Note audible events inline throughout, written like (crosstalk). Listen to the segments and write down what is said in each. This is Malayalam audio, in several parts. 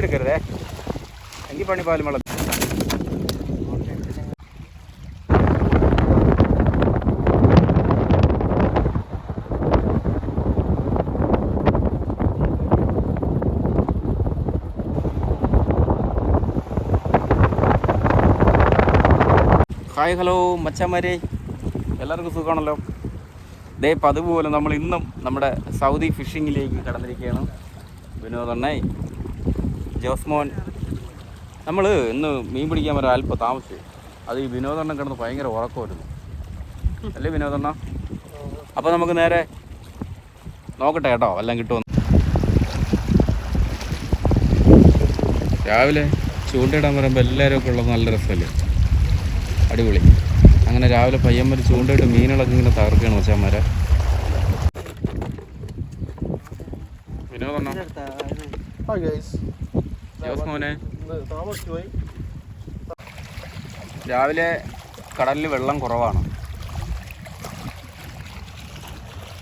എടുക്കരുതേ. എങ്കിൽ പണി പാലും വെള്ളം ഹായ് ഹലോ മച്ചന്മാരെ. എല്ലാവർക്കും സുഖമാണല്ലോ? ദേ പതിവ് പോലെ നമ്മൾ ഇന്നും നമ്മുടെ സൗദി ഫിഷിങ്ങിലേക്ക് കടന്നിരിക്കുകയാണ്. വിനോദണ്ണേ ജോസ്മോൻ. നമ്മൾ ഇന്ന് മീൻ പിടിക്കാൻ വരാൻ അല്പം താമസിച്ചു. അത് ഈ വിനോദണ്ണം കിടന്ന് ഭയങ്കര ഉറക്കമായിരുന്നു. അല്ലേ വിനോദണ്ണ? അപ്പോൾ നമുക്ക് നേരെ നോക്കട്ടെ കേട്ടോ എല്ലാം കിട്ടുമെന്ന്. രാവിലെ ചൂണ്ടയിടാൻ പറയുമ്പോൾ എല്ലാവരും ഉള്ളത് നല്ല രസമല്ലേ? അടിപൊളി. അങ്ങനെ രാവിലെ പയ്യന്മാർ ചൂണ്ടയിട്ട് മീനുകളൊക്കെ ഇങ്ങനെ തകർക്കുകയാണ് മച്ചാന്മാരെ വിനോദണ്ണ. മോനെ. രാവിലെ കടലിൽ വെള്ളം കുറവാണ്.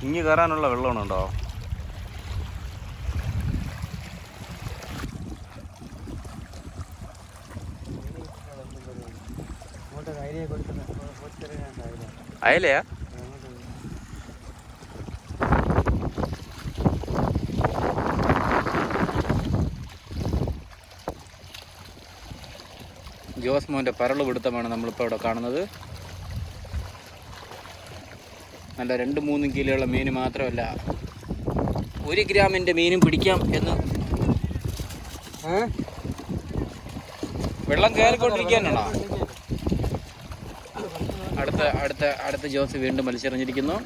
ഇങ്ങി കയറാനുള്ള വെള്ളമാണ് ഉണ്ടോ? അങ്ങോട്ട് ഐഡിയ കൊടുക്കുന്ന അയലയാ? ജോസ് മോന്റെ പരൾ പിടുത്തമാണ് നമ്മളിപ്പോൾ ഇവിടെ കാണുന്നത്. നല്ല രണ്ട് മൂന്ന് കിലോയുള്ള മീൻ മാത്രമല്ല ഒരു ഗ്രാമിന്റെ മീനും പിടിക്കാം എന്ന്. വെള്ളം കയറിക്കൊണ്ടിരിക്കാനാണോ അടുത്ത അടുത്ത അടുത്ത ജോസ് വീണ്ടും മത്സരിച്ചിരിക്കുന്നു.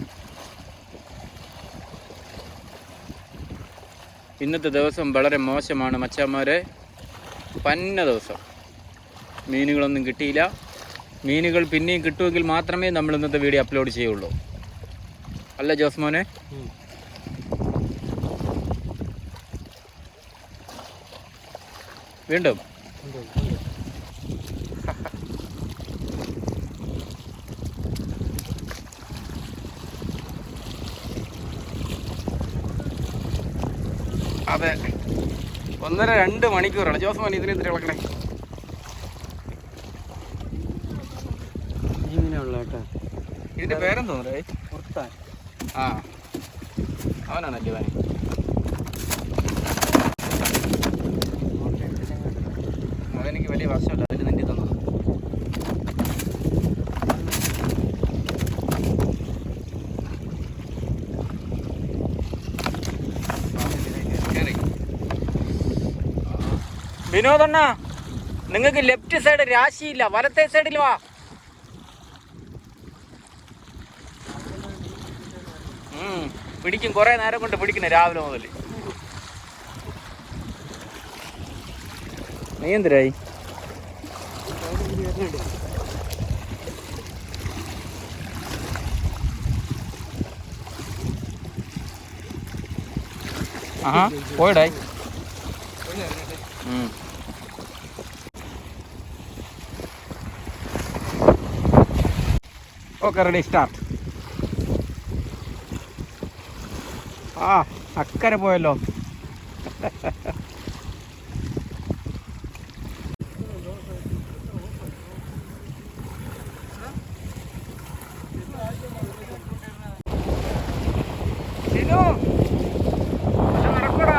ഇന്നത്തെ ദിവസം വളരെ മോശമാണ് മച്ചാന്മാരെ പന്ന ദിവസം. മീനുകളൊന്നും കിട്ടിയില്ല. മീനുകൾ പിന്നെയും കിട്ടുമെങ്കിൽ മാത്രമേ നമ്മൾ ഇന്നത്തെ വീഡിയോ അപ്ലോഡ് ചെയ്യുള്ളൂ. അല്ല ജോസ്മോനെ വീണ്ടും. അതെ. ഒന്നര രണ്ട് മണിക്കൂറാണ്. ജോസ്മോൻ മോൻ ഇതിന് ഇളക്കണേ ഇങ്ങനെയുള്ള കേട്ടോ. ഇതിന്റെ പേരെന്ന് തോന്നുന്നു കുർത്താൻ ആ. അവനാണല്ലേ അവൻ അതെനിക്ക് വലിയ വശമല്ല. അതിൽ നിന്റെ തന്നത്. വിനോദണ്ണ നിങ്ങൾക്ക് ലെഫ്റ്റ് സൈഡ് രാശിയില്ല വലത്തെ സൈഡിൽ വാ. പിടിക്കും. കുറെ നേരം കൊണ്ട് പിടിക്കുന്നത് രാവിലെ മുതൽ. നീ എന്തിനായി? ആ പോയിടായി. ഓക്കെ റെഡി സ്റ്റാർട്ട് ആ അക്കരെ പോയല്ലോ ഷിനു, ഇത് നടക്കടാ.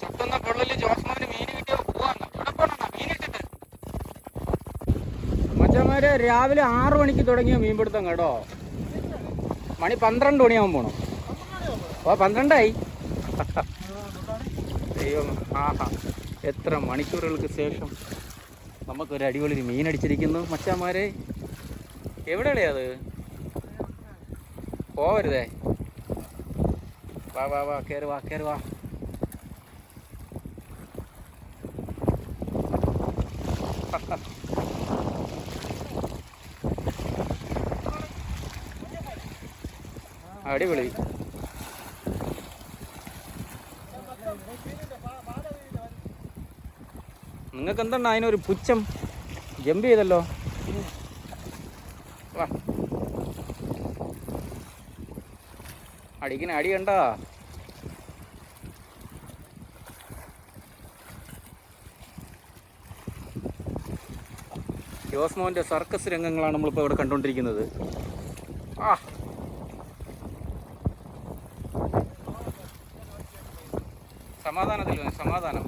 ചുട്ടുന്ന പൊള്ളൽ ജോസ്മാന് മീൻ കിട്ടിയ പോവാന്ന് ഇവിടെ പോണോ മീൻ ഇട്ടിട്ട് മച്ചന്മാര് രാവിലെ ആറു മണിക്ക് തുടങ്ങിയ മീൻപിടുത്തം കേട്ടോ. മണി പന്ത്രണ്ട് മണിയാവും പോണം. ഓ പന്ത്രണ്ടായി. ദൈവം ആഹാ. എത്ര മണിക്കൂറുകൾക്ക് ശേഷം നമുക്കൊരു അടിപൊളി മീൻ അടിച്ചിരിക്കുന്നു മച്ചാന്മാരെ എവിടെയാണ് അത്? പോവരുതേ. വാ വാ വാ കയറി വാ കയറി വാ. അടിപൊളി. നിങ്ങൾക്ക് എന്താണ് അതിനൊരു പുച്ഛം? ജമ്പ് ചെയ്തല്ലോ. വാ. അടിക്കണ അടി കണ്ട? ജോസ്മോന്റെ സർക്കസ് രംഗങ്ങളാണ് നമ്മളിപ്പോൾ ഇവിടെ കണ്ടുകൊണ്ടിരിക്കുന്നത്. ആ. സമാധാനത്തിൽ സമാധാനം.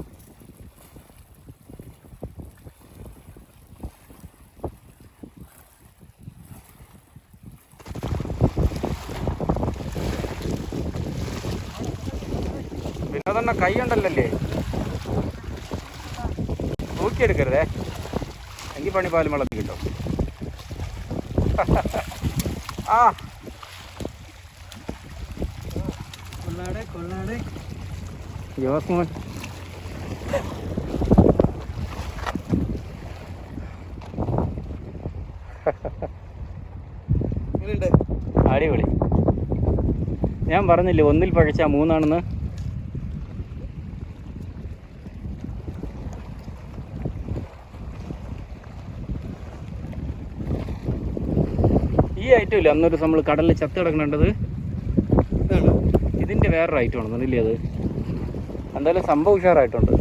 വിനോദണ്ണ കൈ ഉണ്ടല്ലേ തൂക്കിയെടുക്കരുതേ. എങ്കിൽ പണിപ്പാലും വെള്ളത്തിൽ കിട്ടും. (laughs) ആ. കൊള്ളാടെ കൊള്ളാടെ. ജോസ് മോൻ അടിപൊളി. ഞാൻ പറഞ്ഞില്ലേ ഒന്നിൽ പഴച്ച മൂന്നാണെന്ന്. ഈ ഐറ്റം ഇല്ല അന്നൊരു നമ്മൾ കടലിൽ ചത്ത് കിടക്കണേണ്ടത്? ഇതിന്റെ ഇതിന്റെ വേറൊരു ഐറ്റം ആണെന്നുണ്ടല്ലേ അത്? എന്തായാലും സംഭവം ഉഷാറായിട്ടുണ്ട്.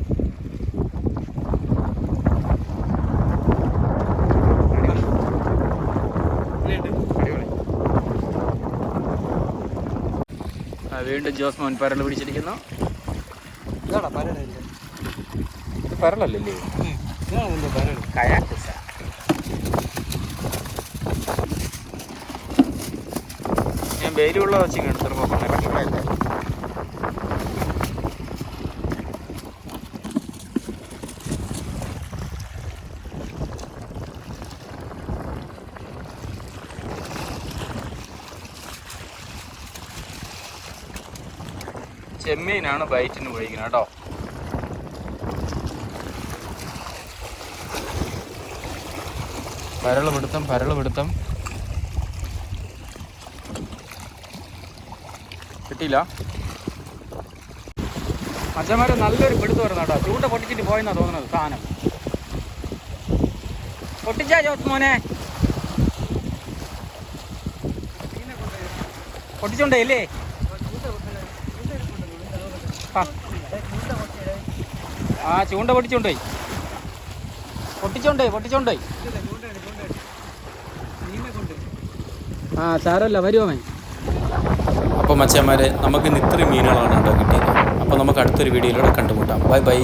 എങ്ങനെയുണ്ട് അടിപൊളി ആ വീണ്ടും ജോസ് മോൻ പരൽ പിടിച്ചിരിക്കുന്നു. ഇതാടാ ഇത്. പരലല്ലേ ഞാൻ വെയിലുള്ള വെച്ച് ചെറുപ്പം ഇറക്കി ചെമ്മീനാണ് ബൈറ്റിന് ഉപയോഗിക്കുന്നത് കേട്ടോ. പരൾ പിടുത്തം പരൾ പിടുത്തം. കിട്ടിയില്ല. അച്ഛന്മാരെ നല്ലൊരു പിടുത്തം വരുന്ന കേട്ടോ. ചൂണ്ട പൊട്ടിച്ചിട്ട് പോയെന്നാ തോന്നുന്നത് സാധനം. പൊട്ടിച്ചാ ജോസ് മോനെ. പൊട്ടിച്ചോണ്ടേ ഇല്ലേ. ആ ചൂണ്ട പൊട്ടിച്ചോണ്ടേ പൊട്ടിച്ചോണ്ടേ പൊട്ടിച്ചോണ്ടേ ആ സാരമല്ല വരുമോ അപ്പോൾ മച്ചന്മാരെ നമുക്ക് ഇന്ന് ഇത്രയും മീനുകളാണ് കേട്ടോ കിട്ടിയത്. അപ്പോൾ നമുക്ക് അടുത്തൊരു വീഡിയോയിലൂടെ കണ്ടുമുട്ടാം. Bye bye.